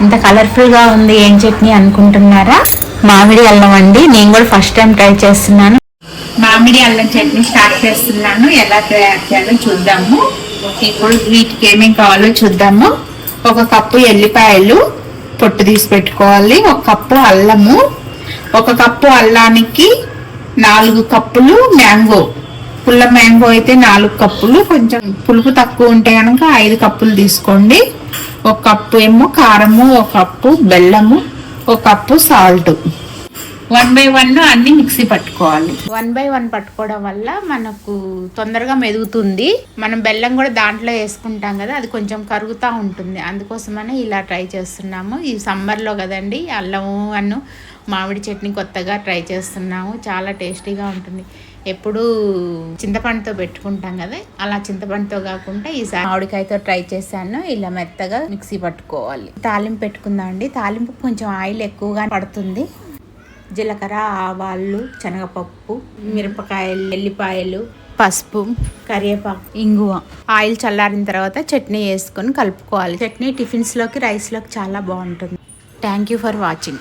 ఇంత కలర్ఫుల్గా ఉంది ఏం చట్నీ అనుకుంటున్నారా? మామిడి అల్లం అండి. నేను కూడా ఫస్ట్ టైం ట్రై చేస్తున్నాను. మామిడి అల్లం చట్నీ స్టార్ట్ చేస్తున్నాను. ఎలా తయారు చేయాలో చూద్దాము. ఇప్పుడు వీటికి ఏమేమి కావాలో చూద్దాము. ఒక కప్పు ఎల్లిపాయలు పొట్టు తీసి పెట్టుకోవాలి. ఒక కప్పు అల్లము. ఒక కప్పు అల్లానికి నాలుగు కప్పులు మ్యాంగో. పుల్ల మ్యాంగో అయితే నాలుగు కప్పులు. కొంచెం పులుపు తక్కువ ఉంటే కనుక ఐదు కప్పులు తీసుకోండి. ఒక కప్పు ఏమో కారము ఒక కప్పు బెల్లము ఒక cup salt. One by one అన్ని మిక్సీ పట్టుకోవాలి. వన్ బై వన్ పట్టుకోవడం వల్ల మనకు తొందరగా మెదుగుతుంది. మనం బెల్లం కూడా దాంట్లో వేసుకుంటాం కదా అది కొంచెం కరుగుతూ ఉంటుంది. అందుకోసమనే ఇలా ట్రై చేస్తున్నాము. ఈ సమ్మర్లో కదండి అల్లము అన్ను మామిడి చట్నీ కొత్తగా ట్రై చేస్తున్నాము. చాలా టేస్టీగా ఉంటుంది. ఎప్పుడు చింతపండుతో పెట్టుకుంటాం కదా. అలా చింతపండుతో కాకుండా ఈసారి మామిడికాయతో ట్రై చేశాను. ఇలా మెత్తగా మిక్సీ పట్టుకోవాలి. తాలింపు పెట్టుకుందాం అండి. తాలింపు కొంచెం ఆయిల్ ఎక్కువగా పడుతుంది. జీలకర్ర ఆవాళ్ళు శనగపప్పు మిరపకాయలు ఎల్లిపాయలు పసుపు కరివేపాకు ఇంగువ. ఆయిల్ చల్లారిన తర్వాత చట్నీ వేసుకొని కలుపుకోవాలి. చట్నీ టిఫిన్స్లోకి రైస్లోకి చాలా బాగుంటుంది. Thank you for watching.